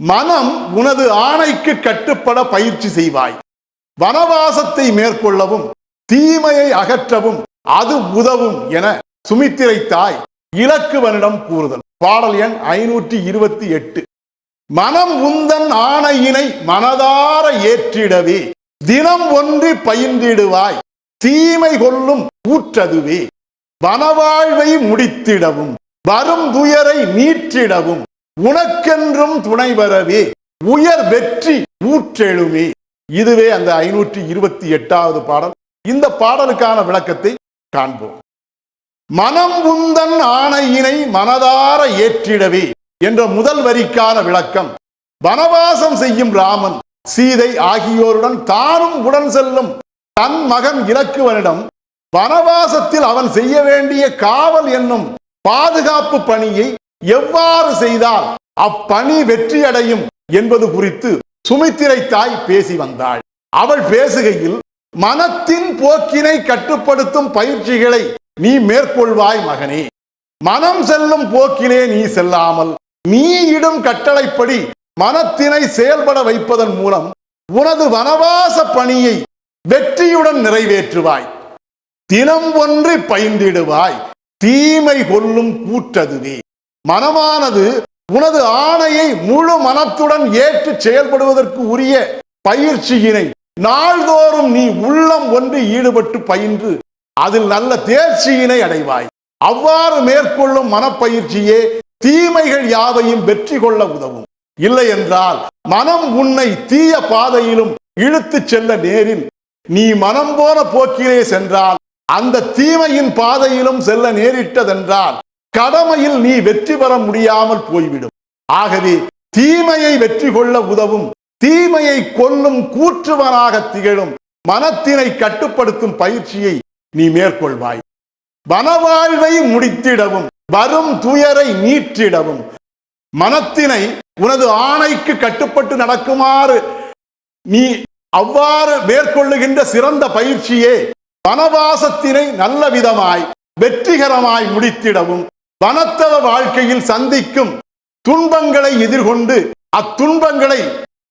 மனம் உனது ஆணைக்கு கட்டுப்பட பயிற்சி செய்வாய். வனவாசத்தை மேற்கொள்ளவும் தீமையை அகற்றவும் அது உதவும் என சுமித்திரை தாய் இலக்குவனிடம் கூறுதல். பாடல் எண் ஐநூற்றி இருபத்தி எட்டு. மனம் உந்தன் ஆணையினை மனதார ஏற்றிடவே தினம் ஒன்று பயின்றிடுவாய் தீமை கொள்ளும் கூற்றதுவே வனவாழ்வை முடித்திடவும் வரும் துயரை நீற்றிடவும் உனக்கென்றும் துணை வரவே உயர் வெற்றி ஊற்றெழுமே. இதுவே அந்த ஐநூற்றி இருபத்தி எட்டாவது பாடல். இந்த பாடலுக்கான விளக்கத்தை காண்போம். மனம் உந்தன் ஆணையினை மனதார ஏற்றிடவே என்ற முதல் வரிக்கான விளக்கம். வனவாசம் செய்யும் ராமன் சீதை ஆகியோருடன் தானும் உடன் செல்லும் தன் மகன் இலக்குவனிடம் வனவாசத்தில் அவன் செய்ய வேண்டிய காவல் என்னும் பாதுகாப்பு பணியை எவ்வாறு செய்தால் அப்பணி வெற்றியடையும் என்பது குறித்து சுமித்திரை தாய் பேசி வந்தாள். அவள் பேசுகையில் மனத்தின் போக்கினை கட்டுப்படுத்தும் பயிற்சிகளை நீ மேற்கொள்வாய் மகனே. மனம் செல்லும் போக்கிலே நீ செல்லாமல் நீ இடும் கட்டளைப்படி மனத்தினை செயல்பட வைப்பதன் மூலம் உனது வனவாச பணியை வெற்றியுடன் நிறைவேற்றுவாய். தினம் ஒன்று பயின்றிடுவாய். தீமை கொல்லும் கூற்றதுவே. மனமானது உனது ஆணையை முழு மனத்துடன் ஏற்று செயல்படுவதற்கு உரிய பயிற்சியினை நாள்தோறும் நீ உள்ளம் ஒன்று ஈடுபட்டு பயின்று அதில் நல்ல தேர்ச்சியினை அடைவாய். அவ்வாறு மேற்கொள்ளும் மனப்பயிற்சியே தீமைகள் யாவையும் வெற்றி கொள்ள உதவும். இல்லை என்றால் மனம் உன்னை தீய பாதையிலும் இழுத்துச் செல்ல நேரில் நீ மனம் போன போக்கிலே சென்றால் அந்த தீமையின் பாதையிலும் செல்ல நேரிட்டதென்றால் கடமையில் நீ வெற்றி பெற முடியாமல் போய்விடும். ஆகவே தீமையை வெற்றி கொள்ள உதவும் தீமையை கொல்லும் கூற்றுவனாக திகழும் மனத்தினை கட்டுப்படுத்தும் பயிற்சியை நீ மேற்கொள்வாய். வனவாழ்வை முடித்திடவும் வரும் துயரை நீற்றிடவும் மனத்தினை உனது ஆணைக்கு கட்டுப்பட்டு நடக்குமாறு நீ அவ்வாறு மேற்கொள்ளுகின்ற சிறந்த பயிற்சியே வனவாசத்தினை நல்ல விதமாய் வெற்றிகரமாய் முடித்திடவும் வனத்தவ வாழ்க்கையில் சந்திக்கும் துன்பங்களை எதிர்கொண்டு அத்துன்பங்களை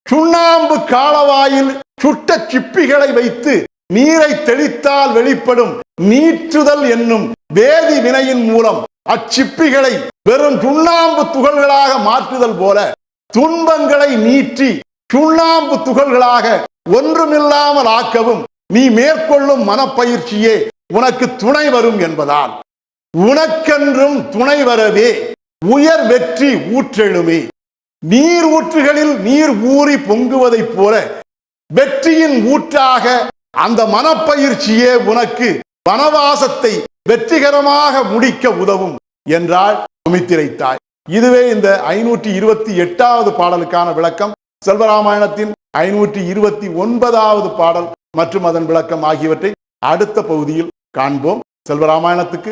சுண்ணாம்பு காலவாயில் சுட்ட சிப்பிகளை வைத்து நீரை தெளித்தால் வெளிப்படும் நீற்றுதல் என்னும் வேதி வினையின் மூலம் அச்சிப்பிகளை வெறும் சுண்ணாம்பு துகள்களாக மாற்றுதல் போல துன்பங்களை நீற்றி சுண்ணாம்பு துகள்களாக ஒன்றுமில்லாமல் ஆக்கவும் நீ மேற்கொள்ளும் மனப்பயிற்சியே உனக்கு துணை வரும் என்பதால். உனக்கென்றும் துணை வரவே உயர் வெற்றி ஊற்றெழுமே. நீர் ஊற்றுகளில் நீர் ஊறி பொங்குவதைப் போல வெற்றியின் ஊற்றாக அந்த மனப்பயிற்சியே உனக்கு வனவாசத்தை வெற்றிகரமாக முடிக்க உதவும் என்றாள் சுமித்திரை தாய் இதுவே இந்த ஐநூற்றி இருபத்தி எட்டாவது பாடலுக்கான விளக்கம். செல்வராமாயணத்தின் ஐநூற்றி இருபத்தி ஒன்பதாவது பாடல் மற்றும் அதன் விளக்கம் ஆகியவற்றை அடுத்த பகுதியில் காண்போம். செல்வராமாயணத்துக்கு